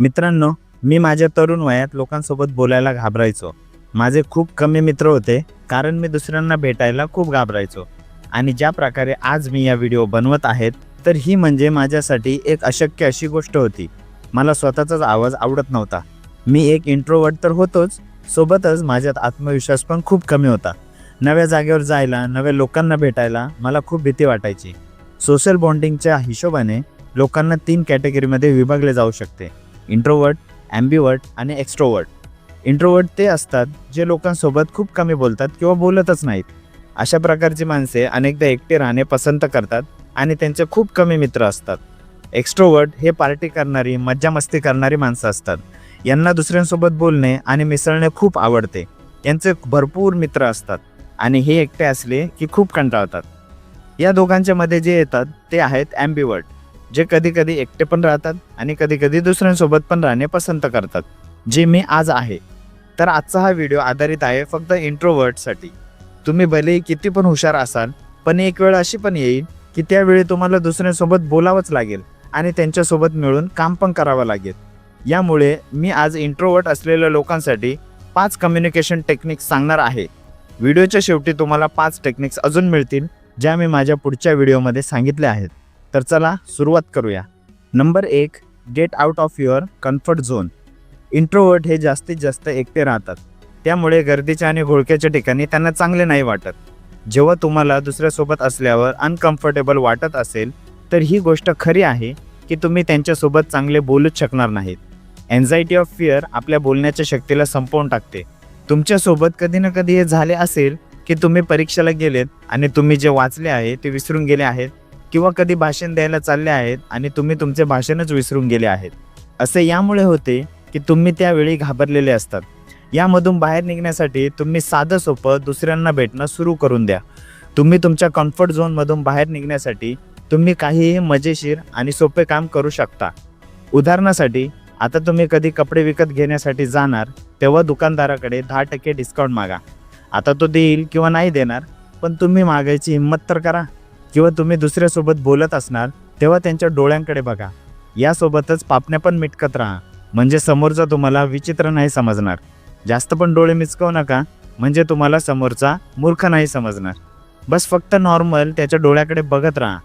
मित्रांनो मी माझ्या तरुण वयात लोकांसोबत बोलायला घाबरायचो. माझे खूप कमी मित्र होते कारण मी दुसऱ्यांना भेटायला खूप घाबरायचो. आणि ज्या प्रकारे आज मी या व्हिडिओ बनवत आहेत तर ही म्हणजे माझ्यासाठी एक अशक्य अशी गोष्ट होती. मला स्वतःचाच आवाज आवडत नव्हता. मी एक इंट्रोवर्ट तर होतोच सोबतच माझ्यात आत्मविश्वास पण खूप कमी होता. नव्या जागेवर जायला नव्या लोकांना भेटायला मला खूप भीती वाटायची. सोशल बॉन्डिंगच्या हिशोबाने लोकांना तीन कॅटेगरीमध्ये विभागले जाऊ शकते. इंट्रोवर्ट ॲम्बिवर्ट आणि एक्स्ट्रोवर्ट इंट्रोवर्ट ते असतात जे लोकांसोबत खूप कमी बोलतात किंवा बोलतच नाहीत. अशा प्रकारची माणसे अनेकदा एकटे राहणे पसंत करतात आणि त्यांचे खूप कमी मित्र असतात. एक्स्ट्रोवर्ट हे पार्टी करणारी मज्जा मस्ती करणारी माणसं असतात. यांना दुसऱ्यांसोबत बोलणे आणि मिसळणे खूप आवडते. यांचे भरपूर मित्र असतात आणि हे एकटे असले की खूप कंटाळतात. या दोघांच्या मध्ये जे येतात ते आहेत ॲम्बिवर्ट जे कधी कधी एकटे पण राहतात आणि कधी कधी दुसऱ्यांसोबत पण राहणे पसंत करतात. जे मी आज आहे तर आजचा हा व्हिडिओ आधारित आहे फक्त इंट्रोवर्टसाठी तुम्ही भलेही किती पण हुशार असाल पण एक वेळ अशी पण येईल की त्यावेळी तुम्हाला दुसऱ्यांसोबत बोलावंच लागेल आणि त्यांच्यासोबत मिळून काम पण करावं लागेल. यामुळे मी आज इंट्रोवर्ट असलेल्या लोकांसाठी पाच कम्युनिकेशन टेक्निक्स सांगणार आहे. व्हिडिओच्या शेवटी तुम्हाला पाच टेक्निक्स अजून मिळतील ज्या मी माझ्या पुढच्या व्हिडिओमध्ये सांगितल्या आहेत. तर चला सुरुवात करूया. नंबर एक get out of your comfort zone introvert हे जास्तीत जास्त एकटे राहतात. त्यामुळे गर्दीच्या आणि घोळक्याच्या ठिकाणी त्यांना चांगले नाही वाटत. जेव्हा तुम्हाला दुसऱ्यासोबत असल्यावर अनकम्फर्टेबल वाटत असेल तर ही गोष्ट खरी आहे की तुम्ही त्यांच्यासोबत चांगले बोलूच शकणार नाहीत. एन्झायटी ऑफ फिअर आपल्या बोलण्याच्या शक्तीला संपवून टाकते. तुमच्यासोबत कधी ना कधी हे झाले असेल की तुम्ही परीक्षेला गेलेत आणि तुम्ही जे वाचले आहे ते विसरून गेले आहेत किंवा कधी भाषण द्यायला चालले आहेत आणि तुम्ही तुमचे भाषणच विसरून गेले आहेत. असे यामुळे होते की तुम्ही त्यावेळी घाबरलेले असतात. यामधून बाहेर निघण्यासाठी तुम्ही साधं सोपं दुसऱ्यांना भेटणं सुरू करून द्या. तुम्ही तुमच्या कम्फर्ट झोनमधून बाहेर निघण्यासाठी तुम्ही काहीही मजेशीर आणि सोपे काम करू शकता. उदाहरणासाठी आता तुम्ही कधी कपडे विकत घेण्यासाठी जाणार तेव्हा दुकानदाराकडे दहा टक्के डिस्काउंट मागा. आता तो देईल किंवा नाही देणार पण तुम्ही मागायची हिंमत तर करा. किंवा तुम्ही दुसऱ्यासोबत बोलत असणार तेव्हा त्यांच्या डोळ्यांकडे बघा. यासोबतच पापण्या पण मिटकत राहा. म्हणजे समोरचा तुम्हाला विचित्र नाही समजणार. जास्त पण डोळे मिचकवू नका. म्हणजे तुम्हाला समोरचा मूर्ख नाही समजणार. बस फक्त नॉर्मल त्याच्या डोळ्याकडे बघत राहा.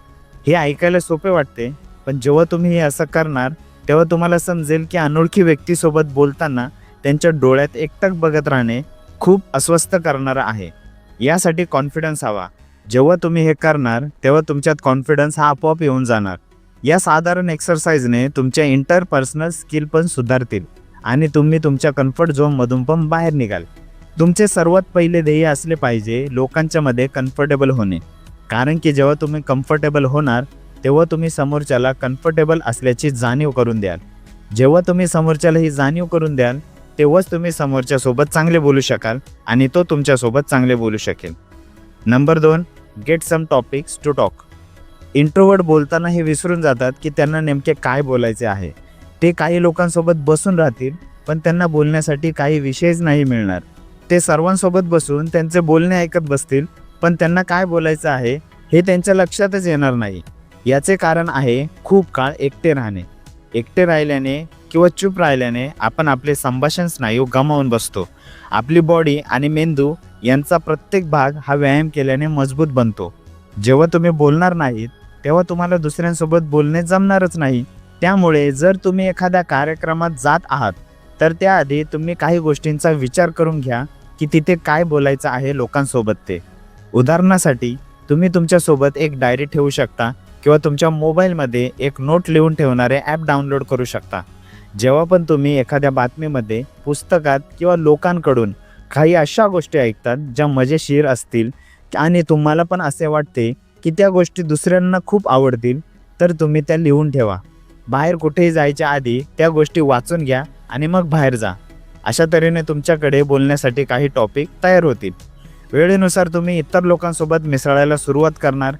हे ऐकायला सोपे वाटते पण जेव्हा तुम्ही हे असं करणार तेव्हा तुम्हाला समजेल की अनोळखी व्यक्तीसोबत बोलताना त्यांच्या डोळ्यात एकटक बघत राहणे खूप अस्वस्थ करणारं आहे. यासाठी कॉन्फिडन्स हवा. जेव्हा तुम्ही हे करणार तेव्हा तुमच्यात कॉन्फिडन्स हा आपोआप येऊन जाणार. या साधारण एक्सरसाइजने तुमच्या इंटरपर्सनल स्किल पण सुधारतील आणि तुम्ही तुमच्या कम्फर्ट झोनमधून पण बाहेर निघाल. तुमचे सर्वात पहिले ध्येय असले पाहिजे लोकांच्या मध्ये कम्फर्टेबल होणे. कारण की जेव्हा तुम्ही कम्फर्टेबल होणार तेव्हा तुम्ही समोरच्याला कम्फर्टेबल असल्याची जाणीव करून द्याल. जेव्हा तुम्ही समोरच्याला ही जाणीव करून द्याल तेव्हाच तुम्ही समोरच्यासोबत चांगले बोलू शकाल आणि तो तुमच्यासोबत चांगले बोलू शकेल. नंबर दोन get some topics to talk. Introvert बोलताना हे विसरून जातात की त्यांना नेमके काय बोलायचे आहे. ते काही लोकांसोबत बसून राहतील पण त्यांना बोलण्यासाठी काही विषयच नाही मिळणार. ते सर्वांसोबत बसून त्यांचे बोलणे ऐकत बसतील पण त्यांना काय बोलायचं आहे हे त्यांच्या लक्षातच येणार नाही. याचे कारण आहे खूप काळ एकटे राहणे. एकटे राहिल्याने किंवा चूप राहिल्याने आपण आपले संभाषण स्नायू गमावून बसतो. आपली बॉडी आणि मेंदू यांचा प्रत्येक भाग हा व्यायाम केल्याने मजबूत बनतो. जेव्हा तुम्ही बोलणार नाहीत तेव्हा तुम्हाला दुसऱ्यांसोबत बोलणे जमणारच नाही. त्यामुळे जर तुम्ही एखाद्या कार्यक्रमात जात आहात तर त्याआधी तुम्ही काही गोष्टींचा विचार करून घ्या की तिथे काय बोलायचं आहे लोकांसोबत ते. उदाहरणासाठी तुम्ही तुमच्यासोबत एक डायरी ठेवू शकता किंवा तुमच्या मोबाईलमध्ये एक नोट लिहून ठेवणारे ॲप डाउनलोड करू शकता. जेव्हा पण तुम्ही एखाद्या बातमीमध्ये पुस्तकात किंवा लोकांकडून काही अशा गोष्टी ऐकतात ज्या मजेशीर असतील आणि तुम्हाला पण असे वाटते की त्या गोष्टी दुसऱ्यांना खूप आवडतील तर तुम्ही त्या लिहून ठेवा. बाहेर कुठेही जायच्या आधी त्या गोष्टी वाचून घ्या आणि मग बाहेर जा. अशा तऱ्हेने तुमच्याकडे बोलण्यासाठी काही टॉपिक तयार होतील. वेळेनुसार तुम्ही इतर लोकांसोबत मिसळायला सुरुवात करणार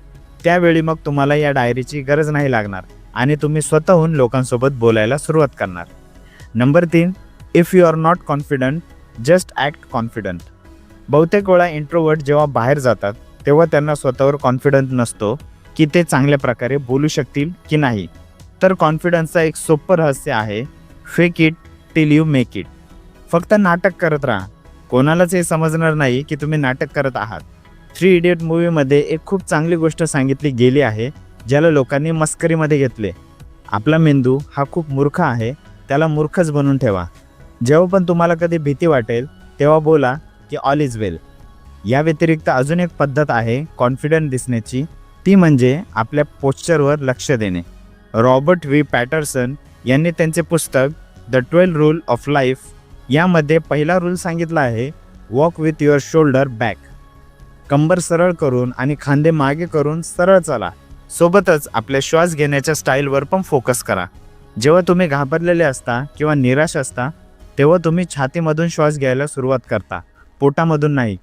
त्यावेळी मग तुम्हाला या डायरीची गरज नाही लागणार आणि तुम्ही स्वतःहून लोकांसोबत बोलायला सुरुवात करणार. नंबर तीन if you are not confident just act confident. बहुतेक वेळा इंट्रोवर्ट जेव्हा बाहेर जातात तेव्हा त्यांना स्वतःवर कॉन्फिडंट नसतो की ते चांगल्या प्रकारे बोलू शकतील की नाही. तर कॉन्फिडन्सचा एक सोपं रहस्य आहे fake it till you make it. फक्त नाटक करत राहा. कोणालाच हे समजणार नाही की तुम्ही नाटक करत आहात. थ्री इडियट मूवीमध्ये एक खूप चांगली गोष्ट सांगितली गेली आहे ज्याला लोकांनी मस्करीमध्ये घेतले. आपला मेंदू हा खूप मूर्ख आहे त्याला मूर्खच बनवून ठेवा. जेव्हा पण तुम्हाला कधी भीती वाटेल तेव्हा बोला की ऑल इज वेल या व्यतिरिक्त अजून एक पद्धत आहे कॉन्फिडंट दिसण्याची. ती म्हणजे आपल्या पोश्चरवर लक्ष देणे. Robert V. पॅटर्सन यांनी त्यांचे पुस्तक the twelve rule of life यामध्ये पहिला रूल सांगितला आहे walk with your shoulder back कंबर सरळ करून आणि खांदे मागे करून सरळ चला. सोबतच आपल्या श्वास घेण्याच्या स्टाईलवर पण फोकस करा. जेव्हा तुम्ही घाबरलेले असता किंवा निराश असता तेव्हा तुम्ही छातीमधून श्वास घ्यायला सुरुवात करता पोटामधून नाही.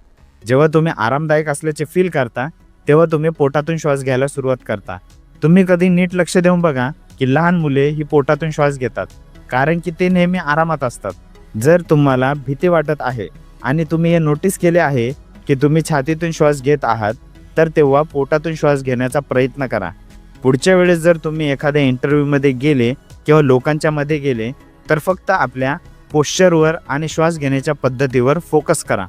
जेव्हा तुम्ही आरामदायक असल्याचे फील करता तेव्हा तुम्ही पोटातून श्वास घ्यायला सुरुवात करता. तुम्ही कधी नीट लक्ष देऊन बघा की लहान मुले ही पोटातून श्वास घेतात कारण की ते नेहमी आरामात असतात. जर तुम्हाला भीती वाटत आहे आणि तुम्ही हे नोटीस केले आहे की तुम्ही छातीतून श्वास घेत आहात तर तेव्हा पोटातून श्वास घेण्याचा प्रयत्न करा. पुढच्या वेळेस जर तुम्ही एखाद्या इंटरव्ह्यूमध्ये गेले किंवा लोकांच्यामध्ये गेले तर फक्त आपल्या पोश्चरवर आणि श्वास घेण्याच्या पद्धतीवर फोकस करा.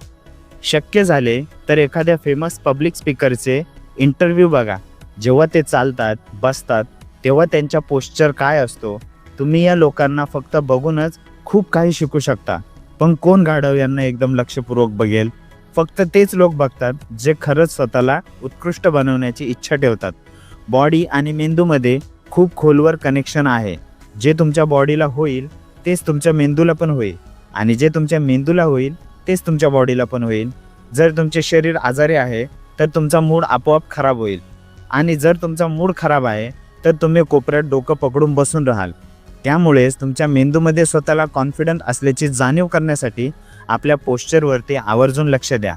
शक्य झाले तर एखाद्या फेमस पब्लिक स्पीकरचे इंटरव्ह्यू बघा. जेव्हा ते चालतात बसतात तेव्हा त्यांच्या पोश्चर काय असतो तुम्ही या लोकांना फक्त बघूनच खूप काही शिकू शकता. पण कोण गाढव यांना एकदम लक्षपूर्वक बघेल? फक्त तेच लोक बघतात जे खरंच स्वतःला उत्कृष्ट बनवण्याची इच्छा ठेवतात. बॉडी आणि मेंदूमध्ये खूप खोलवर कनेक्शन आहे. जे तुमच्या बॉडीला होईल तेच तुमच्या मेंदूला पण होईल. आणि जे तुमच्या मेंदूला होईल तेच तुमच्या बॉडीला पण होईल. जर तुमचे शरीर आजारी आहे तर तुमचा मूड आपोआप खराब होईल. आणि जर तुमचा मूड खराब आहे तर तुम्ही कोपऱ्यात डोकं पकडून बसून राहाल. त्यामुळेच तुमच्या मेंदूमध्ये स्वतःला कॉन्फिडंट असल्याची जाणीव करण्यासाठी आपल्या पोश्चरवरती आवर्जून लक्ष द्या.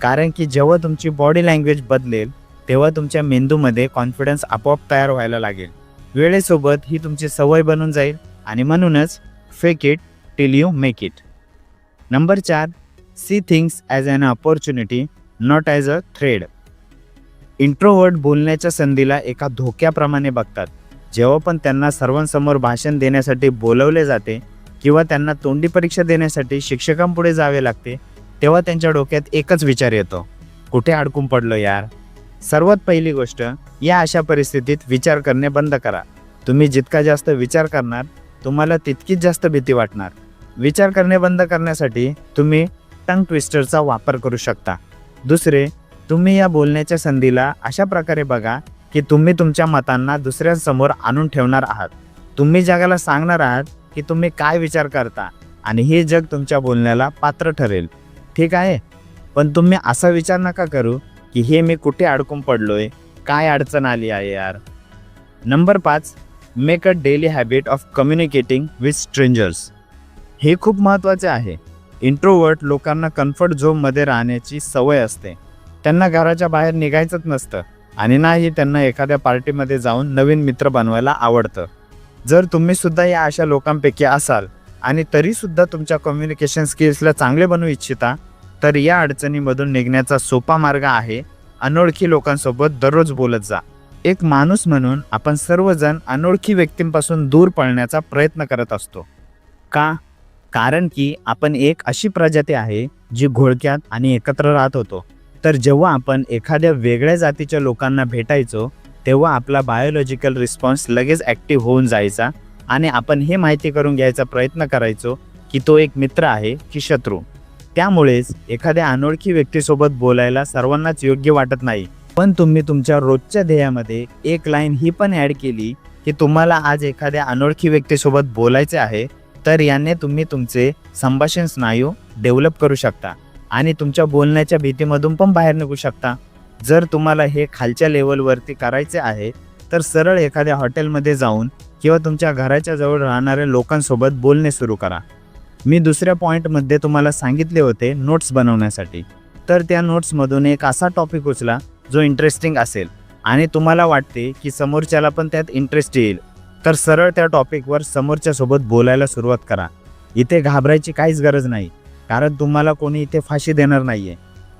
कारण की जेव्हा तुमची बॉडी लँग्वेज बदलेल तेव्हा तुमच्या मेंदूमध्ये कॉन्फिडन्स आपोआप तयार व्हायला लागेल. वेळेसोबत ही तुमची सवय बनून जाईल. आणि म्हणूनच fake it till you make it number चार see things as an opportunity not as a threat introvert बोलण्याच्या संधीला एका धोक्याप्रमाणे बघतात. जेव्हा पण त्यांना सर्वांसमोर भाषण देण्यासाठी बोलवले जाते किंवा त्यांना तोंडी परीक्षा देण्यासाठी शिक्षकांपुढे जावे लागते तेव्हा त्यांच्या डोक्यात एकच विचार येतो. कुठे अडकून पडलो यार? सर्वात पहिली गोष्ट या अशा परिस्थितीत विचार करणे बंद करा. तुम्ही जितका जास्त विचार करणार तुम्हाला तितकीच जास्त भीती वाटणार. विचार करणे बंद करण्यासाठी तुम्ही टंग ट्विस्टरचा वापर करू शकता. दुसरे तुम्ही या बोलण्याच्या संधीला अशा प्रकारे बघा की तुम्ही तुमच्या मतांना दुसऱ्यांसमोर आणून ठेवणार आहात. तुम्ही जगाला सांगणार आहात की तुम्ही काय विचार करता आणि हे जग तुमच्या बोलण्याला पात्र ठरेल. ठीक आहे? पण तुम्ही असा विचार नका करू की हे मी कुठे अडकून पडलोय? काय अडचण आली आहे यार? नंबर पाच make a daily habit of communicating with strangers हे खूप महत्त्वाचे आहे. इंट्रोवर्ट लोकांना कम्फर्ट झोनमध्ये राहण्याची सवय असते. त्यांना घराच्या बाहेर निघायचंच नसतं आणि नाही त्यांना एखाद्या पार्टीमध्ये जाऊन नवीन मित्र बनवायला आवडतं. जर तुम्ही सुद्धा या अशा लोकांपैकी असाल आणि तरीसुद्धा तुमच्या कम्युनिकेशन स्किल्सला चांगले बनवू इच्छिता तर या अडचणीमधून निघण्याचा सोपा मार्ग आहे अनोळखी लोकांसोबत दररोज बोलत जा. एक माणूस म्हणून आपण सर्वजण अनोळखी व्यक्तींपासून दूर पळण्याचा प्रयत्न करत असतो. का? कारण की आपण एक अशी प्रजाती आहे जी घोळक्यात आणि एकत्र राहत होतो. तर जेव्हा आपण एखाद्या वेगळ्या जातीच्या लोकांना भेटायचो तेव्हा आपला बायोलॉजिकल रिस्पॉन्स लगेच ॲक्टिव्ह होऊन जायचा आणि आपण हे माहिती करून घ्यायचा प्रयत्न करायचो की तो एक मित्र आहे की शत्रू. त्यामुळेच एखाद्या अनोळखी व्यक्तीसोबत बोलायला सर्वांनाच योग्य वाटत नाही. पण तुम्ही तुमच्या रोजच्या ध्येयामध्ये एक लाईन ही पण ॲड केली की तुम्हाला आज एखाद्या अनोळखी व्यक्तीसोबत बोलायचे आहे तर याने तुम्ही तुमचे संभाषण स्नायू डेव्हलप करू शकता आणि तुमच्या बोलण्याच्या भीतीमधून पण बाहेर निघू शकता. जर तुम्हाला हे खालच्या लेवलवरती करायचे आहे तर सरळ एखाद्या हॉटेलमध्ये जाऊन किंवा तुमच्या घराच्या जवळ राहणाऱ्या लोकांसोबत बोलणे सुरू करा. मी दुसऱ्या पॉईंटमध्ये तुम्हाला सांगितले होते नोट्स बनवण्यासाठी. तर त्या नोट्समधून एक असा टॉपिक उचला जो इंटरेस्टिंग असेल. आणि तुम्हाला वाटते की समोरच्याला पण त्यात इंटरेस्ट येईल. तर सरळ त्या टॉपिकवर समोरच्यासोबत बोलायला सुरुवात करा. इथे घाबरायची काहीच गरज नाही. कारण तुम्हाला कोणी इथे फाशी देणार नाही आहे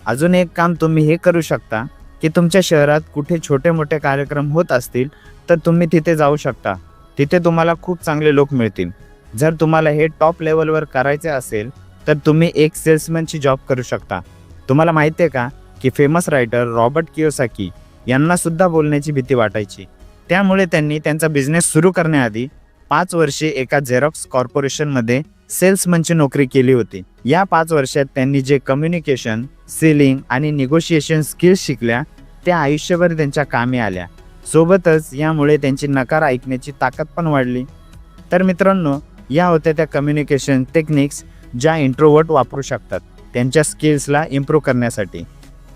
अजून एक काम तुम्ही हे करू शकता की तुमच्या शहरात कुठे छोटे मोठे कार्यक्रम होत असतील तर तुम्ही तिथे जाऊ शकता. तिथे तुम्हाला खूप चांगले लोक मिळतील. जर तुम्हाला हे टॉप लेवलवर करायचे असेल तर तुम्ही एक सेल्समॅनची जॉब करू शकता. तुम्हाला माहिती आहे का की फेमस रायटर रॉबर्ट कियोसाकी यांना सुद्धा बोलण्याची भीती वाटायची. त्यामुळे त्यांनी त्यांचा बिझनेस सुरू करण्याआधी पाच वर्षे एका झेरॉक्स कॉर्पोरेशनमध्ये सेल्समनची नोकरी केली होती. या पाच वर्षात त्यांनी जे कम्युनिकेशन सेलिंग आणि निगोशिएशन स्किल्स शिकल्या त्या आयुष्यभर त्यांच्या कामी आल्या. सोबतच यामुळे त्यांची नकार ऐकण्याची ताकद पण वाढली. तर मित्रांनो या होत्या त्या कम्युनिकेशन टेक्निक्स ज्या इंट्रोवर्ट वापरू शकतात त्यांच्या स्किल्सला इम्प्रूव्ह करण्यासाठी.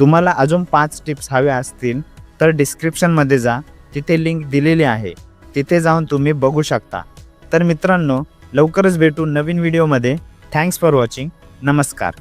तुम्हाला अजून पाच टिप्स हव्या असतील तर डिस्क्रिप्शनमध्ये जा. तिथे लिंक दिलेली आहे. तिथे जाऊन तुम्ही बघू शकता. तर मित्रांनो लवकरच भेटू नवीन व्हिडिओमध्ये थँक्स फॉर वॉचिंग नमस्कार.